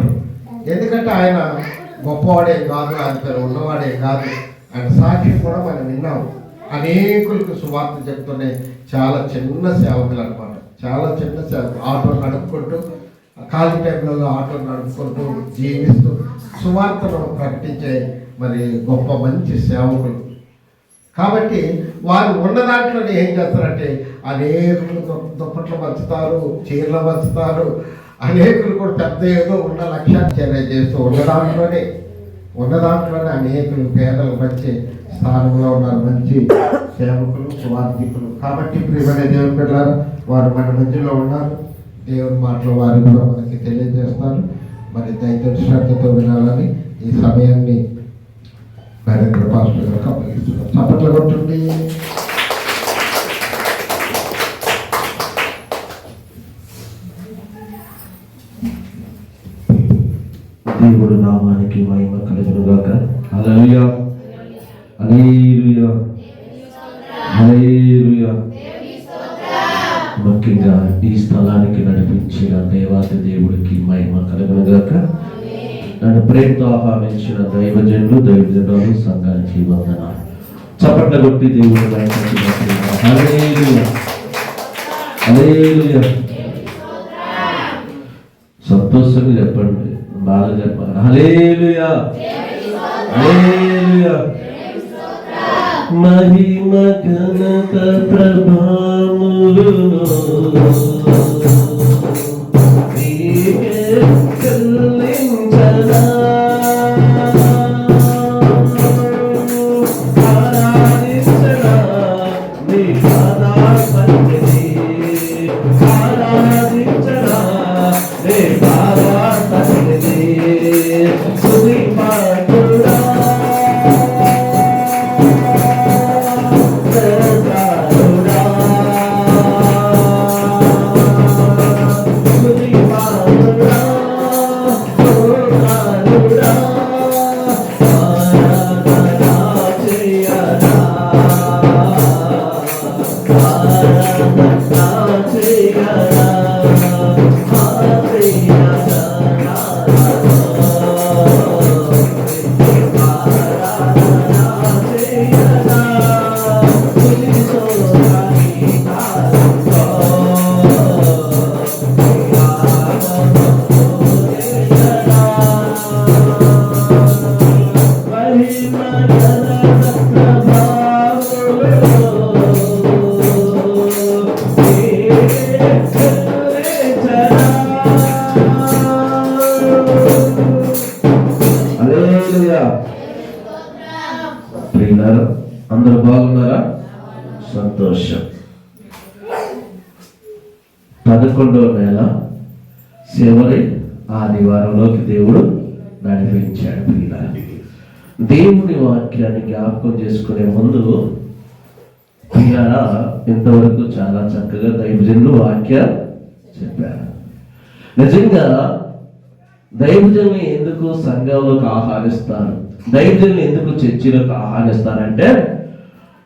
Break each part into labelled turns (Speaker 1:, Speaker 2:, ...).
Speaker 1: కొన్ని ఎందుకంటే ఆయన గొప్పవాడే కాదు ఆయన పేరు ఉన్నవాడే కాదు. ఆయన సాక్షి కూడా మనం విన్నాము అనేకులకు సువార్త చెప్తూనే చాలా చిన్న సేవకులు అనమాట చాలా చిన్న సేవకులు. ఆటో నడుపుకుంటూ ఖాళీ టైంలో ఆటో నడుపుకుంటూ జీవిస్తూ సువార్తను ప్రకటించే మరి గొప్ప మంచి సేవకులు. కాబట్టి వారు ఉన్న దాంట్లోనే ఏం చేస్తారంటే అనేకులు దుప్పట్లు పంచుతారు చీరలు పంచుతారు అనేకులు కూడా పెద్ద ఏదో ఉన్న లక్ష్యాన్ని తెలియజేస్తూ ఉన్న దాంట్లోనే ఉన్న దాంట్లోనే అనేకులు పేదలు మంచి స్థానంలో ఉన్నారు. మంచి సేవకులు స్వార్థికులు. కాబట్టి ప్రియమైన దేవుని పిల్లలు వారు మన మధ్యలో ఉన్నారు. దేవుని మాటలు వారు కూడా మనకి తెలియజేస్తారు. మరి దయతో శ్రద్ధతో వినాలని ఈ సమయాన్ని నరేంద్ర పాస్టర్ గారు అప్పగిస్తున్నారు చప్పట్లు కొట్టుండి.
Speaker 2: దేవుడు నామానికి మహిమ కలుగును గాక హల్లెలూయా. హల్లెలూయా. హల్లెలూయా. ముఖ్యంగా ఈ స్థలానికి నడిపించిన దేవాది దేవుడికి మహిమ కలుగును గాక నన్ను ప్రేమతో ఆహ్వానించిన దైవజనులు దైవజనులు సంఘానికి వందన చప్పట్ల కొట్టి దేవుడు సంతోషంగా చెప్పండి. బాగా చెప్పాలి హలేలుయా హలేలుయా మహిమ ఘనత ప్రభాములు. వాక్య చెప్పారు నిజంగా దైవజనులు ఎందుకు సంఘంలోకి ఆహ్వానిస్తారు? దైవజనులు ఎందుకు చర్చిలకు ఆహ్వానిస్తారంటే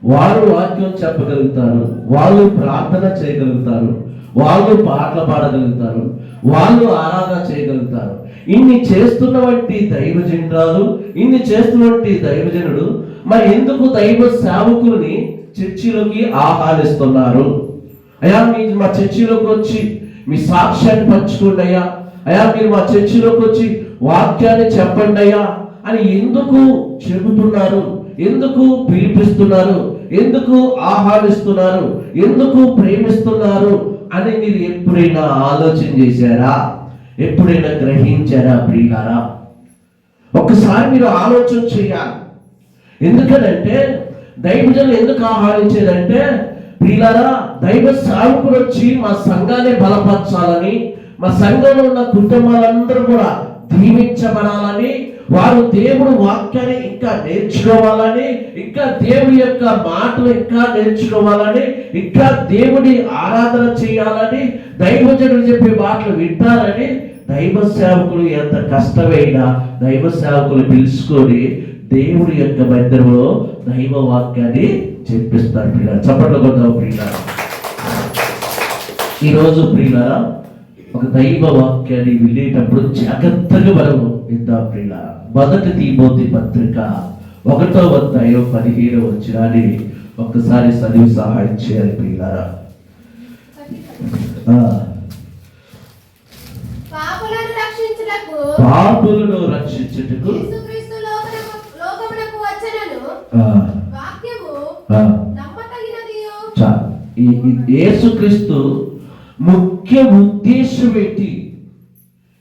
Speaker 2: వారు వాక్యం చెప్పగలుగుతారు వాళ్ళు ప్రార్థన చేయగలుగుతారు వాళ్ళు పాటలు పాడగలుగుతారు వాళ్ళు ఆరాధన చేయగలుగుతారు. ఇన్ని చేస్తున్నవంటి దైవజనురాలు ఇన్ని చేస్తున్నటువంటి దైవజనుడు మరి ఎందుకు దైవ సేవకుల్ని చర్చిలోకి ఆహ్వానిస్తున్నారు? అయ్యా మీరు మా చర్చిలోకి వచ్చి మీ సాక్ష్యాన్ని పంచుకోండి అయ్యా. అయ్యా మీరు మా చర్చిలోకి వచ్చి వాక్యాన్ని చెప్పండి అయ్యా అని ఎందుకు చెబుతున్నారు? ఎందుకు పిలిపిస్తున్నారు? ఎందుకు ఆహ్వానిస్తున్నారు? ఎందుకు ప్రేమిస్తున్నారు? అని మీరు ఎప్పుడైనా ఆలోచన చేశారా? ఎప్పుడైనా గ్రహించారా ప్రియారా ఒకసారి మీరు ఆలోచన చేయాలి. ఎందుకనంటే దైవజనులు ఎందుకు ఆహ్వానించేదంటే ప్రియులారా దైవ సేవకులు వచ్చి మా సంఘాన్ని బలపరచాలని మా సంఘంలో ఉన్న కుటుంబాలందరూ కూడా దీవించబడాలని వారు దేవుడు వాక్యాన్ని ఇంకా నేర్చుకోవాలని ఇంకా దేవుడి యొక్క మాటలు ఇంకా నేర్చుకోవాలని ఇంకా దేవుడి ఆరాధన చేయాలని దైవజనుడు చెప్పే మాటలు వింటారని దైవ సేవకులు ఎంత కష్టమైనా దైవ సేవకులు పిలుచుకొని దేవుడి యొక్క మందిరంలో దైవ వాక్యాన్ని చెప్పిస్తారు పిల్లలు చప్పట్లు కొద్దాం పిల్లలు ఈరోజు ప్రియులారా ఒక దైవ వాక్యాన్ని వినేటప్పుడు జాగ్రత్తగా మనం విందాం ప్రియులారా. మొదటి తీమోతి పత్రిక ఒకటో అధ్యాయం పదిహేను వచ్చినాన్ని ఒక్కసారి చదివి సహాయం చేయాలి ప్రియులారా.
Speaker 3: పాపులను రక్షించుటకు
Speaker 2: పాపులను రక్షించుటకు
Speaker 3: యేసుక్రీస్తు
Speaker 2: ముఖ్య ఉద్దేశం ఏంటి?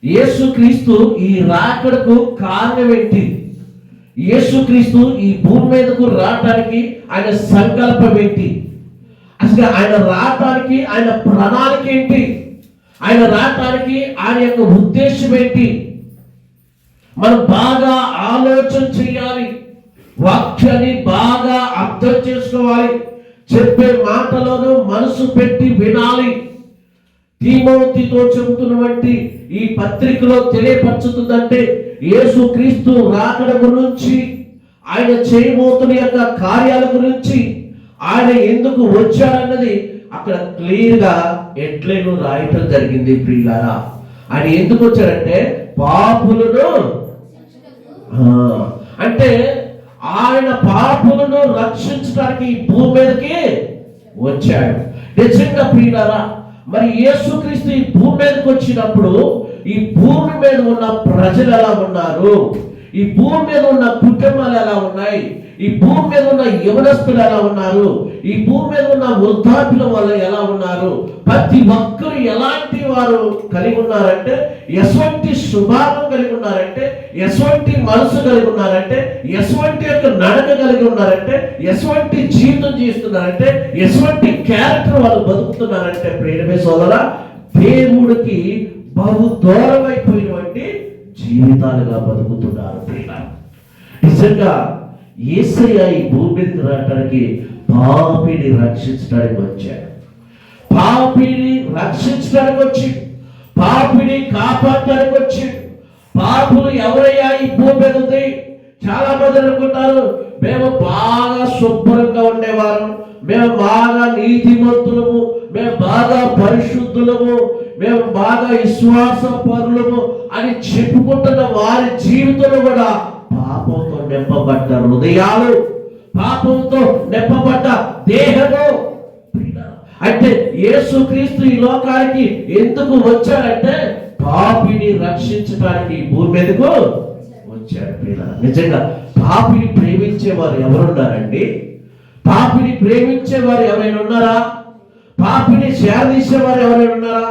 Speaker 2: యేసుక్రీస్తు ఈ రాకడకు కారణం ఏంటి? యేసుక్రీస్తు ఈ భూమి మీదకు రావడానికి ఆయన సంకల్పం ఏంటి? అసలు ఆయన రావటానికి ఆయన ప్రణాళిక ఏంటి? ఆయన రావటానికి ఆయన యొక్క ఉద్దేశం ఏంటి? మనం బాగా ఆలోచన చేయాలి. వాక్యాన్ని బాగా అర్థం చేసుకోవాలి. చెప్పే మాటలను మనసు పెట్టి వినాలి. తీమోతితో చెబుతున్నటువంటి ఈ పత్రికలో తెలియపరుచుతుందంటే యేసు క్రీస్తు రాకడ గురించి ఆయన చేయబోతున్న యొక్క కార్యాల గురించి ఆయన ఎందుకు వచ్చాడన్నది అక్కడ క్లియర్గా గా రాయటం జరిగింది ప్రియులారా. ఆయన ఎందుకు వచ్చాడంటే పాపులను అంటే ఆయన పాపులను రక్షించడానికి ఈ భూమి మీదకి వచ్చాడు. నిజంగా ప్రియులారా మరి యేసుక్రీస్తు ఈ భూమి మీదకి వచ్చినప్పుడు ఈ భూమి మీద ఉన్న ప్రజలు ఎలా ఉన్నారు? ఈ భూమి మీద ఉన్న కుటుంబాలు ఎలా ఉన్నాయి? ఈ భూమి మీద ఉన్న యవనస్తులు ఎలా ఉన్నారు? ఈ భూమి మీద ఉన్న వృద్ధాప్యుల వాళ్ళు ఎలా ఉన్నారు? ప్రతి ఒక్కరు ఎలాంటి వారు కలిగి ఉన్నారంటే ఎటువంటి స్వభావం కలిగి ఉన్నారంటే ఎటువంటి మనసు కలిగి ఉన్నారంటే ఎటువంటి యొక్క నడక కలిగి ఉన్నారంటే ఎటువంటి జీవితం జీవిస్తున్నారంటే ఎటువంటి క్యారెక్టర్ వాళ్ళు బతుకుతున్నారంటే ప్రేరమే సోదర దేవుడికి బహు దూరమైపోయినటువంటి జీవితాలుగా బతుకుతున్నారు నిజంగా ఏసయ్య ఈ భూమి మీదకి రావడానికి పాపిని రక్షించడానికి వచ్చాడు. పాపిని రక్షించడానికి వచ్చి పాపిని కాపాడడానికి వచ్చి పాపులు ఎవరయ్యా ఈ భూమి మీద ఉంది? చాలా మంది అనుకుంటారు మేము బాగా శుభ్రంగా ఉండేవారు మేము బాగా నీతిమంతులము మేము బాగా పరిశుద్ధులము మేము బాగా విశ్వాస పరులము అని చెప్పుకుంటున్న వారి జీవితంలో కూడా పాపంతో నింపబడ్డ హృదయాలు పాపంతో నింపబడ్డ దేహము. అంటే యేసుక్రీస్తు ఈ లోకానికి ఎందుకు వచ్చాడంటే పాపిని రక్షించడానికి భూమి మీదకు వచ్చాడు నిజంగా పాపిని ప్రేమించే వారు ఎవరున్నారండి? పాపిని ప్రేమించే వారు ఎవరైనా ఉన్నారా? పాపిని చేరదీసే వారు ఎవరైనా ఉన్నారా?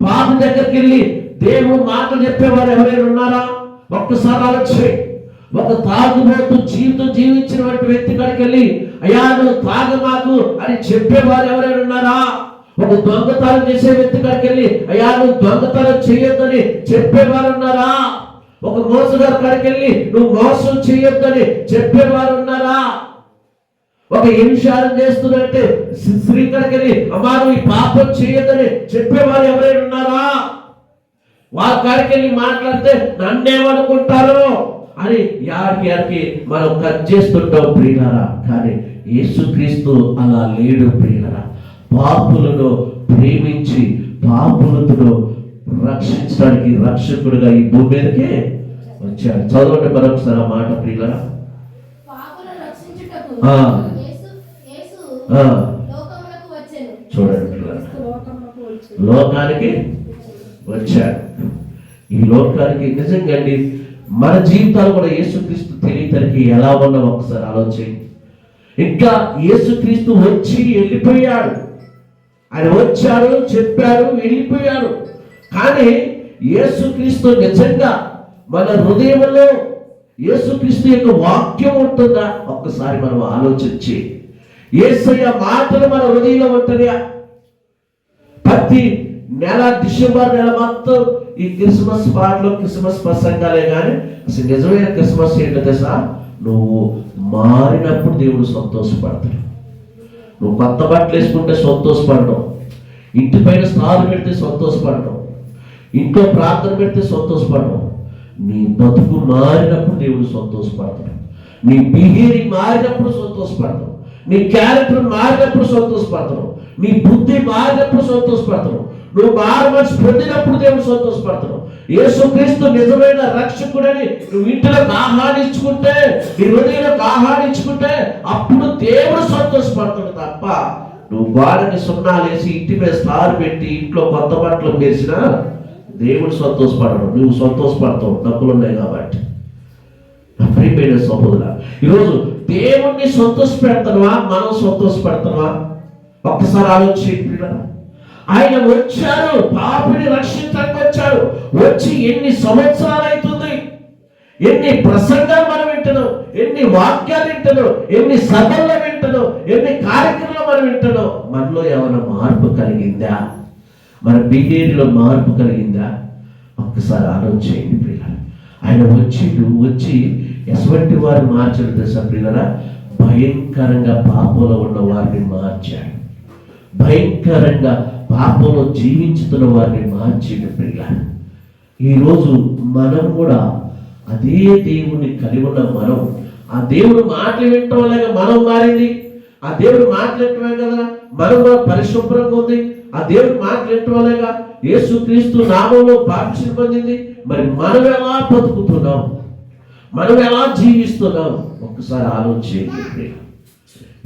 Speaker 2: పాపి దగ్గరికి వెళ్ళి దేవుడు మాటలు చెప్పేవారు ఎవరైనా ఉన్నారా? ఒక్కసారి ఆలోచన ఒక తాగుబోతు జీవితం జీవించినటువంటి వ్యక్తి కాడికి వెళ్ళి అయ్యా నువ్వు తాగమాకు అని చెప్పేవారు ఎవరైనా ఉన్నారా? ఒక దొంగతనం చేసే వ్యక్తి కాడికి వెళ్ళి అయ్యా నువ్వు దొంగతనం చేయొద్దని చెప్పేవారు ఉన్నారా? ఒక మోసగారి కాడికి వెళ్ళి నువ్వు మోసం చేయొద్దని చెప్పేవారు ఉన్నారా? ఒక ఇన్షారం చేస్తున్నట్టే స్త్రీ కాడికి వెళ్ళి అమ్మా నువ్వు ఈ పాపం చేయొద్దని చెప్పేవారు ఎవరైనా ఉన్నారా? వారి కాడికి వెళ్ళి మాట్లాడితే నన్నేమనుకుంటారు? అని యాడికి యాడికి మనం కట్ చేస్తుంటాం ప్రియులారా. కానీ యేసుక్రీస్తు అలా లేడు ప్రియులారా. పాపులను ప్రేమించి పాపులతో రక్షించడానికి రక్షకుడుగా ఈ భూమి మీదకి వచ్చాడు. చదవండి మరొకసారి ఆ మాట ప్రియులారా. చూడండి లోకానికి వచ్చాడు. ఈ లోకానికి నిజంగా అండి మన జీవితాలు కూడా యేసుక్రీస్తు తెలియతరికి ఎలా ఉన్నాం ఒకసారి ఆలోచించి ఇంకా యేసుక్రీస్తు వచ్చి వెళ్ళిపోయాడు. ఆయన వచ్చాడు చెప్పాడు వెళ్ళిపోయాడు. కానీ యేసుక్రీస్తు నిజంగా మన హృదయంలో యేసుక్రీస్తు యొక్క వాక్యం ఉంటుందా? ఒక్కసారి మనం ఆలోచించి. ఏసయ్య మాటలు మన హృదయంలో ఉంటుందా ప్రతి నెల డిసెంబర్ నెల మొత్తం ఈ క్రిస్మస్ పాటలు క్రిస్మస్ ప్రసంగాలే కానీ అసలు నిజమైన క్రిస్మస్ ఏంటో తెలుసా? నువ్వు మారినప్పుడు దేవుడు సంతోషపడతాడు. నువ్వు కొత్త బట్టలు వేసుకుంటే సంతోషపడడం. ఇంటి పైన స్నాలు పెడితే సంతోషపడడం. ఇంట్లో ప్రార్థన పెడితే సంతోషపడడం. నీ బతుకు మారినప్పుడు దేవుడు సంతోషపడతాడు. నీ బిహేవియర్ మారినప్పుడు సంతోషపడతాం నీ క్యారెక్టర్ మారినప్పుడు సంతోషపడతాం నీ బుద్ధి మారినప్పుడు సంతోషపడతాం నువ్వు మారు మనసు పొందినప్పుడు దేవుడు సంతోషపడతావు యేసుక్రీస్తు నిజమైన రక్షకుడని నువ్వు ఇంటిలోకి ఆహ్వానించుకుంటే నీ హృదయంలోకి ఆహ్వానించుకుంటే అప్పుడు దేవుడు సంతోషపడతాడు తప్ప నువ్వు గోడకి సున్నాలు వేసి ఇంటి మీద స్టార్ పెట్టి ఇంట్లో కొత్త బట్టలు వేసినా దేవుడు సంతోషపడడు. నువ్వు సంతోషపడతావు. డబ్బులు ఉన్నాయి కాబట్టి. నా ప్రియమైన సహోదర ఈరోజు దేవుణ్ణి సంతోష పెడతావా మనం సంతోషపెడతావా? ఒక్కసారి ఆలోచించి ఆయన వచ్చారు పాపిని రక్షించడానికి వచ్చారు. వచ్చి ఎన్ని సంవత్సరాలు అవుతుంది ఎన్ని ప్రసంగాలు మనం వింటున్నాం? ఎన్ని వాక్యాలు వింటున్నాం? ఎన్ని సభల్లో వింటున్నాం? ఎన్ని కార్యక్రమాలు మనం వింటున్నాం? మనలో ఏమైనా మార్పు కలిగిందా? మన బిహేవియర్లో మార్పు కలిగిందా? ఒక్కసారి ఆలోచించండి ప్రియుల ఆయన వచ్చిండు వచ్చి ఎటువంటి వారు మార్చారు దశ ప్రియుల భయంకరంగా పాపంలో ఉన్న వారిని మార్చాడు. భయంకరంగా పాపంలో జీవించుతున్న వారిని మార్చిండు పిల్ల ఈరోజు మనం కూడా అదే దేవుణ్ణి కలిగి ఉన్న మనం ఆ దేవుడు మాటలు వినటం లేక మనం మారింది. ఆ దేవుడు మాట్లాడటమే కదా మనం కూడా పరిశుభ్రంగా ఉంది. ఆ దేవుడు మాట్లాడటం వల్లేగా యేసు నామంలో పాపిషన్ పొందింది. మరి మనం ఎలా బతుకుతున్నాం? మనం ఎలా జీవిస్తున్నాం? ఒక్కసారి ఆలోచించండి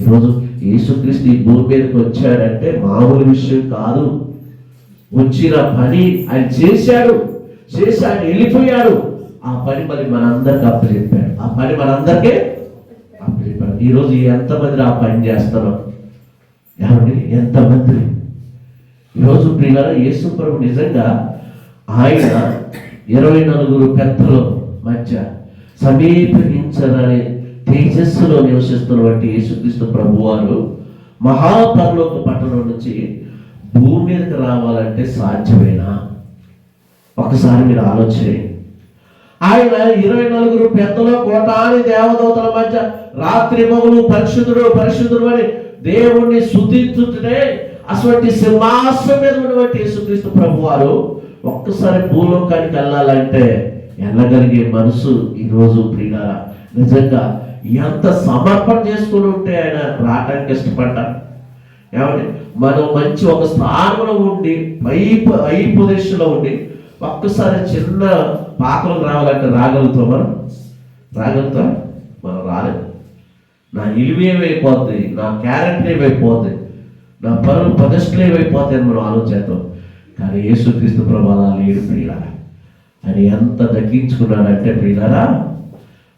Speaker 2: ఈరోజు యేసుక్రీస్తు ఈ భూమి మీదకి వచ్చాడంటే మామూలు విషయం కాదు. వచ్చిన పని ఆయన చేశాడు. చేసి ఆయన వెళ్ళిపోయాడు. ఆ పని మరి మనందరికి అప్పచెప్పాడు. ఆ పని మనందరికీ అప్పచెప్పాడు. ఈరోజు ఎంతమంది ఆ పని చేస్తున్నాం ఏమండి ఎంతమంది? ఈరోజు ప్రియుల యేసు ప్రభు నిజంగా ఆయన ఇరవై నలుగురు పెద్దల మధ్య సమీపించరని తేజస్సులో నివసిస్తున్నటువంటి యేసుక్రీస్తు ప్రభువారు మహాపరలోక పట్టణం నుంచి భూమి మీదకి రావాలంటే సాధ్యమేనా? ఒకసారి మీరు ఆలోచన. ఆయన ఇరవై నలుగురు పెద్దలో కోటాని దేవదూతల మధ్య రాత్రి మగులు పరిశుద్ధుడు పరిశుద్ధుడు అని దేవుణ్ణి శుద్ధించుతుంటే అటువంటి సింహాసనం మీద ఉన్నటువంటి యేసుక్రీస్తు ప్రభు వారు ఒక్కసారి భూలోకానికి వెళ్ళాలంటే వెళ్ళగలిగే మనసు ఈరోజు ప్రియారా నిజంగా ఎంత సమర్పణ చేసుకుని ఉంటే ఆయన రావడానికి ఇష్టపడ్డారు ఏమంటే మనం మంచి ఒక స్థానంలో ఉండి పై పై పొజిషన్లో ఉండి ఒక్కసారి చిన్న పాకలకు రావాలంటే రాగలుగుతాం మనం? రాగలుగుతాం మనం రాలేదు నా ఇలువ ఏమైపోద్ది నా క్యారెక్టర్ ఏమైపోద్ది నా పనులు ప్రదర్శనలు ఏమైపోతాయి అని మనం ఆలోచిస్తాం కానీ యేసుక్రీస్తు ప్రభావ లేడు ప్రియులారా. ఆయన ఎంత దగ్గించుకున్నాడంటే ప్రియులారా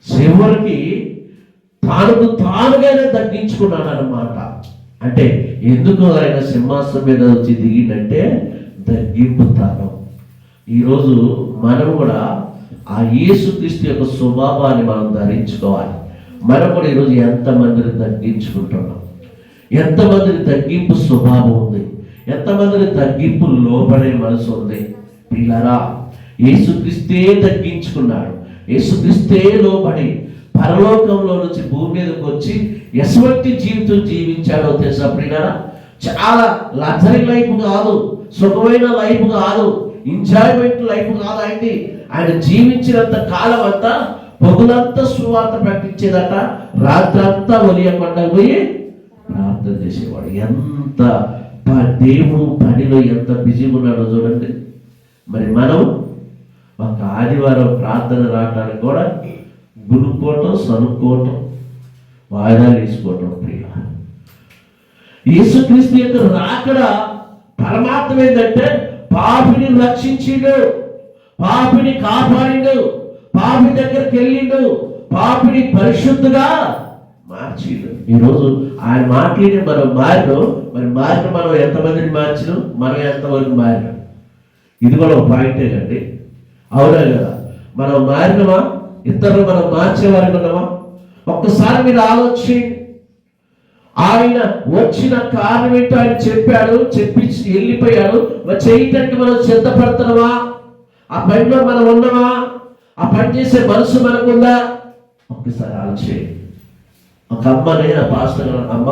Speaker 2: చివరికి తాను తానుగానే తగ్గించుకున్నాడు అనమాట అంటే ఎందుకు ఆయన సింహాసనం మీద వచ్చి దిగిందంటే తగ్గింపు తాను. ఈరోజు మనం కూడా ఆ యేసుక్రీస్తు యొక్క స్వభావాన్ని మనం ధరించుకోవాలి. మనం కూడా ఈరోజు ఎంతమందిని తగ్గించుకుంటున్నాం? ఎంతమందిని తగ్గింపు స్వభావం ఉంది? ఎంతమందిని తగ్గింపు లోపడే మనసు ఉంది? పిల్లరా యేసుక్రీస్తే తగ్గించుకున్నాడు. యేసుక్రీస్తే లోబడి పరలోకంలో నుంచి భూమి మీదకి వచ్చి ఎటువంటి జీవితం జీవించాడో తెలుసా ప్రియులారా? చాలా లగ్జరీ లైఫ్ కాదు సుఖమైన లైఫ్ కాదు ఎంజాయ్మెంట్ లైఫ్ కాదు ఆయన్ని ఆయన జీవించినంత కాలం అంతా పొగులంతా సువార్త ప్రకటించేదట రాత్రంతా ఒలియకుండా పోయి ప్రార్థన చేసేవాడు. ఎంత దేవుడు పనిలో ఎంత బిజీగా ఉన్నాడో చూడండి. మరి మనం ఒక ఆదివారం ప్రార్థన రావడానికి కూడా గునుక్కోవటం సనుక్కోవటం వాయిదాలు వేసుకోవటం ప్రియ. యేసుక్రీస్తు యొక్క రాకడ పరమాత్మ ఏంటంటే పాపిని రక్షించిండు పాపిని కాపాడిండు పాపి దగ్గరికి వెళ్ళిండు పాపిని పరిశుద్ధగా మార్చిండు. ఈరోజు ఆయన మాట్లాడి మనం మారిన మరి మారిన మనం ఎంతమందిని మార్చినాం? మనం ఎంతవరకు మారినాం? ఇది కూడా ఒక పాయింటే అండి అవునా కదా? మనం మారినమా? ఇతరులు మనం మార్చేవారు ఉన్నామా ఒక్కసారి మీరు ఆలోచి ఆయన వచ్చిన కారణం ఏంటో ఆయన చెప్పాడు చెప్పి వెళ్ళిపోయాడు. మరి చేయటానికి మనం సిద్ధపడుతున్నావా ఆ పనిలో మనం ఉన్నామా? ఆ పని చేసే మనసు మనకుందా ఒక్కసారి ఆలోచి ఒక అమ్మ నేను పాస్టర్ అమ్మ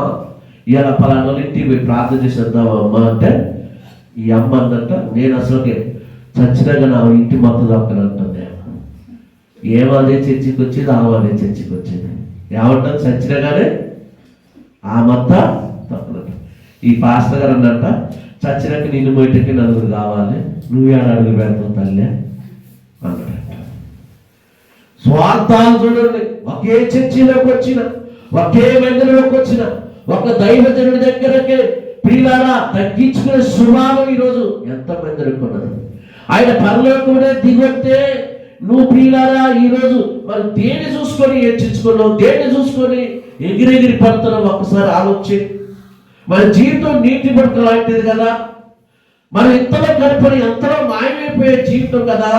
Speaker 2: ఇలా పలానా ఇంటికి పోయి ప్రార్థన చేసేద్దాం అమ్మ? అంటే ఈ అమ్మ అందంట నేను అసలు చచ్చినాక నా ఇంటి మొత్తం ఏమో ఏమదే చర్చికి వచ్చేది ఆమె చర్చికి వచ్చేది ఏమంటారు చచ్చినగానే ఆ మొత్త తప్పదు. ఈ పాస్టర్ గారు అన్నట్ట చచ్చినాక నిన్ను బయటకి నలుగురు కావాలి. నువ్వే అడుగు పెడతావు తల్లి. అన్నాడు స్వార్థాలు చూడండి. ఒకే చర్చిలోకి వచ్చిన ఒకే మందిరంలోకి వచ్చిన ఒక దైవజనుడి దగ్గరకే ప్రియులారా తగ్గించుకునే స్వభావం ఈరోజు ఎంత మందిరికి ఉన్నది? ఆయన పరలోకమునే దిగొస్తే నువ్వు ప్రియులారా ఈరోజు మరి దేన్ని చూసుకొని హెచ్చించుకున్నావు దేన్ని చూసుకొని ఎగిరెగిరి పడుతున్నావు? ఒక్కసారి ఆలోచి మన జీవితం నీటి పడక లాంటిది కదా. మనం ఇంతలో గడపని ఎంతలో మాయమైపోయే జీవితం కదా.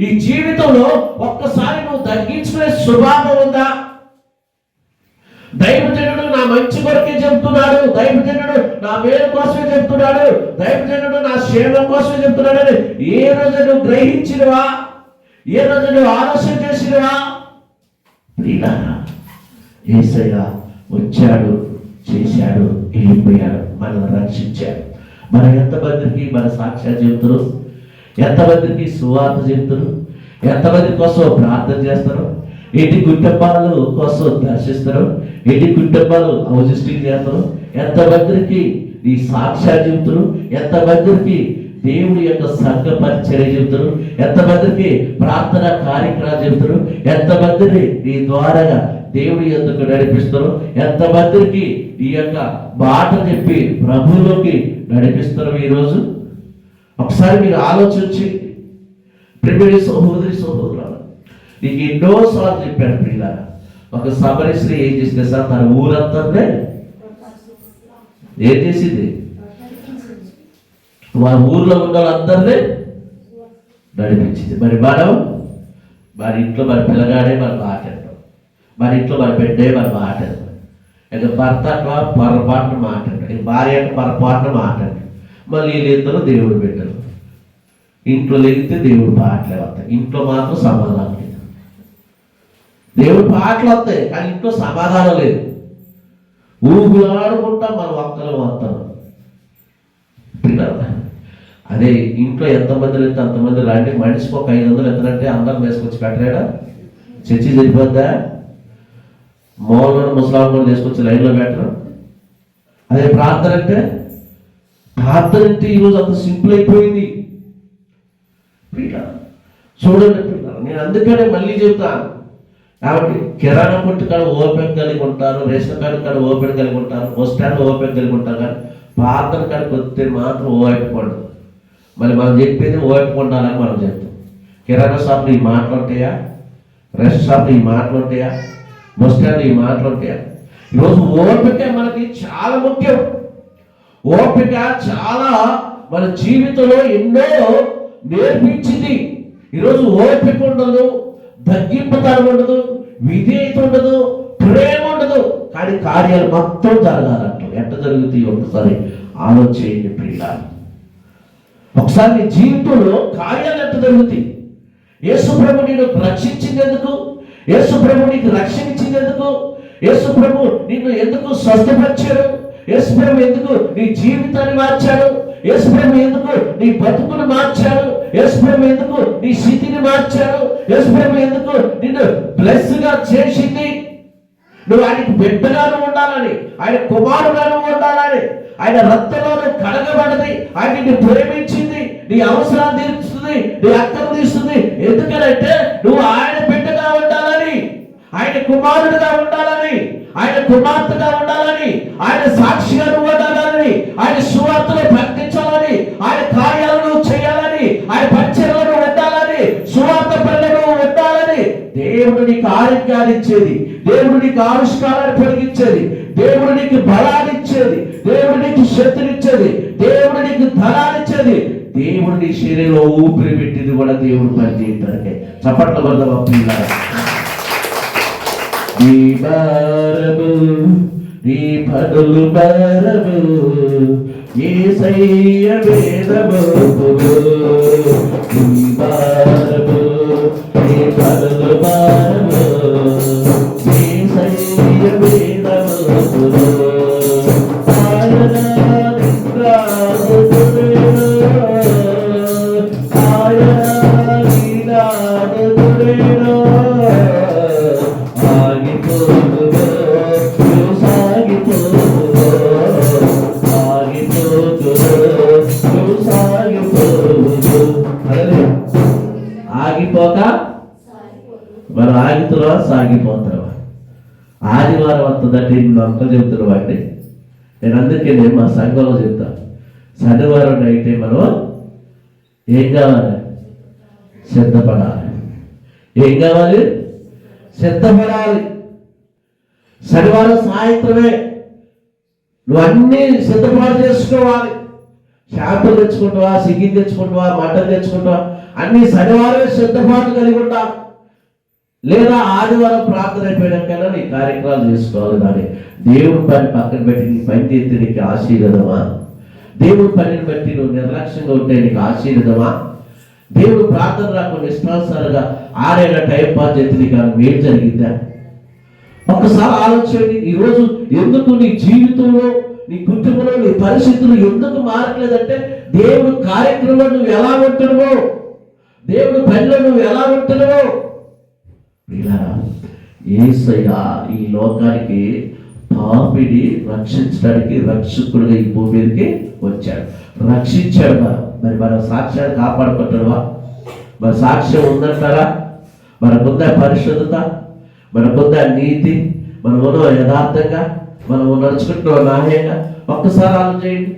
Speaker 2: ఈ జీవితంలో ఒక్కసారి నువ్వు తగ్గించుకునే స్వభావం ఉందా? దైవజనుడు నా మంచి కొరకే చెప్తున్నాడు. దైవజనుడు నా మేలు కోసమే చెప్తున్నాడు. దైవజనుడు నా క్షేమం కోసమే చెప్తున్నాడు. అని ఏ రోజు నువ్వు గ్రహించినవా? ఏ రోజు నువ్వు ఆలస్యం చేసినవా ప్రియులారా ఏసయ్య వచ్చాడు చేశాడు వెళ్ళిపోయాడు మనల్ని రక్షించాడు. మన ఎంతమందికి మన సాక్ష్యాలు చెబుతారు? ఎంతమందికి సువార్త జీవితరు ఎంతమంది కోసం ప్రార్థన చేస్తారు? ఎన్ని కుటుంబాలు కోసం దర్శిస్తారు? ఎన్ని కుటుంబాలు అవజిస్టింగ్ చేస్తారు? ఎంతమందికి ఈ సాక్ష్యాలు చెబుతారు? ఎంతమందికి దేవుడి యొక్క సంఘ పరిచర్య చెబుతారు ఎంతమందికి ప్రార్థన కార్యక్రమాలు చెబుతారు ఎంతమందిని నీ ద్వారాగా దేవుడి ఎందుకు నడిపిస్తారు ఎంతమందికి ఈ యొక్క మాట చెప్పి ప్రభువులోకి నడిపిస్తారు ఈరోజు ఒకసారి మీరు ఆలోచించి ప్రిమిడి సహోదరి సహోదరులు నీకు ఎన్నోసార్లు చెప్పాడు ప్రియుల ఒక సమరశ్రీ ఏం చేసింది సార్ తన ఊరంతా ఏం చేసింది? వారి ఊర్లో ఉన్న వాళ్ళందరినీ నడిపించింది. మరి మనం మరి ఇంట్లో మరి పిల్లగాడే మరి మాట్లాడతాం మరి ఇంట్లో మరి బిడ్డే మరి మాట్లాడతాం ఇక భర్త అట్లా పొరపాటున మాట్లాడతాడు ఇక భార్య అంటే పొరపాటున మాట్లాడతాడు మళ్ళీ వీళ్ళిద్దరూ దేవుడు బిడ్డలు. ఇంట్లో లేగితే దేవుడు పాటలే వస్తాయి. ఇంట్లో మాత్రం సమాధానం లేదు. దేవుడు పాటలు వస్తాయి కానీ ఇంట్లో సమాధానం లేదు. ఊగులాడుకుంటా మన ఒక్కరు వస్తాం. పిల్లలు. అదే ఇంట్లో ఎంతమంది లేదు అంతమంది లాంటి మనిషికి ఒక ఐదు వందలు ఎంతంటే అందరం వేసుకొచ్చి పెట్టలేడా? చర్చి సరిపోద్దా మౌలను ముసలాం కూడా తీసుకొచ్చి లైన్లో పెట్టడం అదే ప్రార్థన అంటే ప్రార్థన అంటే ఈరోజు అంత సింపుల్ అయిపోయింది. చూడండి నేను అందుకనే మళ్ళీ చెప్తాను. కాబట్టి కిరాణా కొట్టు కాడ ఓపెన్ కలిగి ఉంటారు రేషన్ కార్డు కాడ ఓపెన్ కలిగి ఉంటారు బస్ స్టాండ్ ఓపెన్ కలిగి ఉంటారు కానీ ప్రార్థన కాడికి వస్తే మాత్రం ఓపెన్ మరి మనం చెప్పేది ఓపెన్ ఉండాలని మనం చెప్తాం. కిరాణా షాప్లో ఈ మాటలు ఉంటాయా? రేషన్ షాప్లో ఈ మాటలు ఉంటాయా? ఈ మాటలు ఉంటాయా? ఈరోజు ఓపిక మనకి చాలా ముఖ్యం. ఓపిక చాలా మన జీవితంలో ఎన్నో నేర్పించింది. ఈరోజు ఓపిక ఉండదు తగ్గింపుతనం ఉండదు విధేయత ఉండదు ప్రేమ ఉండదు. కానీ కార్యాలు మొత్తం జరగాలంట ఎట్ట జరుగుతాయి ఒకసారి ఆలోచించండి పిల్లలు ఒకసారి నీ జీవితంలో కార్యాలు ఎట్ట జరుగుతాయి? యేసుప్రభు నేను రక్షించింది ఎందుకు యేసు నీకు రక్షణ ఎందుకు యేసు నిన్ను ఎందుకు స్వస్థపరిచాడు యేసుప్రభు ఎందుకు నీ జీవితాన్ని మార్చాడు యేసుప్రభు ఎందుకు నీ బతుకును మార్చాడు యేసుప్రభు ఎందుకు నీ స్థితిని మార్చాడు యేసుప్రభు ఎందుకు నిన్ను బ్లెస్గా చేసింది? నువ్వు ఆయనకు బిడ్డగాను ఉండాలని ఆయన కుమారుగాను ఉండాలని ఆయన రక్తంలో కడగబడింది. ఆయన నిన్ను ప్రేమించింది. నీ అవసరాలు తీరుస్తుంది నీ అక్కను తీస్తుంది ఎందుకనంటే నువ్వు ఆయన బిడ్డగా ఉండాలని ఆయన కుమారుడుగా ఉండాలని ఆయన కుమార్తెగా ఉండాలని ఆయన సాక్షిగా నువ్వు ఉండాలని ఆయన సువార్తలు ప్రకటించాలని ఆయన కార్యాలను చేయాలని ఆయన పరిచయలను ఉండాలని సువార్త పనులను ఉండాలని దేవుడు నీకు ఆరోగ్యాన్ని ఇచ్చేది. దేవుడు నీకు ఆవిష్కారాన్ని పెరిగించేది దేవుడు నీకు బలాన్ని ఇచ్చేది. శక్తినిచ్చేది దేవుడు నీకు ధనాన్ని ఇచ్చేది. దేవుడు నీ శరీరంలో ఊపిరి పెట్టింది కూడా దేవుడు పని చేయటానికి చప్పట్ల వల్ల నీ భారము నీ పనులు ఈ సయ్య వేదము. నీ భారము నీ పనులు ఈ సయ్య వేదము. సంఘంలో చెప్తా. శనివారం నైటే మనం ఏం కావాలి? సిద్ధపడాలి. ఏం కావాలి? సిద్ధపడాలి. శనివారం సాయంత్రమే నువ్వు అన్నీ సిద్ధపాటు చేసుకోవాలి. చేపలు తెచ్చుకుంటావా? సిగ్గి తెచ్చుకుంటావా? మటన్ తెచ్చుకుంటావా? అన్ని శనివారమే సిద్ధపాటు కలిగి ఉండాలి. లేదా ఆదివారం ప్రార్థన అయిపోయాకైనా నీ కార్యక్రమాలు చేసుకోవాలి కానీ దేవుడి పని పక్కన పెట్టి నీ పని చేస్తే నీకు ఆశీర్వదమా? దేవుడి పనిని బట్టి నువ్వు నిర్లక్ష్యంగా ఉంటే నీకు ఆశీర్వదమా? దేవుడు ప్రార్థన రాకుండా ఇష్టానుసారంగా ఆరేళ్ళ టైం పాస్ చేస్తే నీకు ఏమైనా మేలు జరిగిందా? ఒకసారి ఆలోచించండి ఈరోజు ఎందుకు నీ జీవితంలో నీ కుటుంబంలో నీ పరిస్థితులు ఎందుకు మారట్లేదంటే దేవుడు కార్యక్రమంలో నువ్వు ఎలా ఉంటున్నావో? దేవుడు పనిలో నువ్వు ఎలా ఉంటున్నావో? ఇలా ఏసయ్య ఈ లోకానికి పాపిడి రక్షించడానికి రక్షకుడిగా ఈ భూమి మీదకి వచ్చాడు. రక్షించాడు మరి. మన సాక్ష్యాన్ని కాపాడుకుంటావా మన సాక్ష్యం ఉందంటారా? మనకుందా పరిశుద్ధత? మనకుందా నీతి? మనం ఉన్న యథార్థంగా? మనం నడుచుకుంటున్న న్యాయంగా? ఒక్కసారి ఆలోచన చేయండి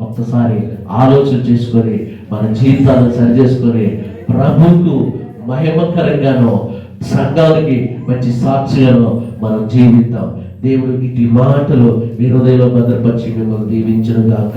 Speaker 2: ఒక్కసారి ఆలోచన చేసుకొని మన జీవితాలను సరి చేసుకొని ప్రభుకు మహిమకరంగానో సంఘానికి మంచి సాక్షిగాను మనం జీవిద్దాం దేవుడికి ఇటు మాటలు మీ హృదయంలో భద్రపరిచి మిమ్మల్ని దీవించడం కాక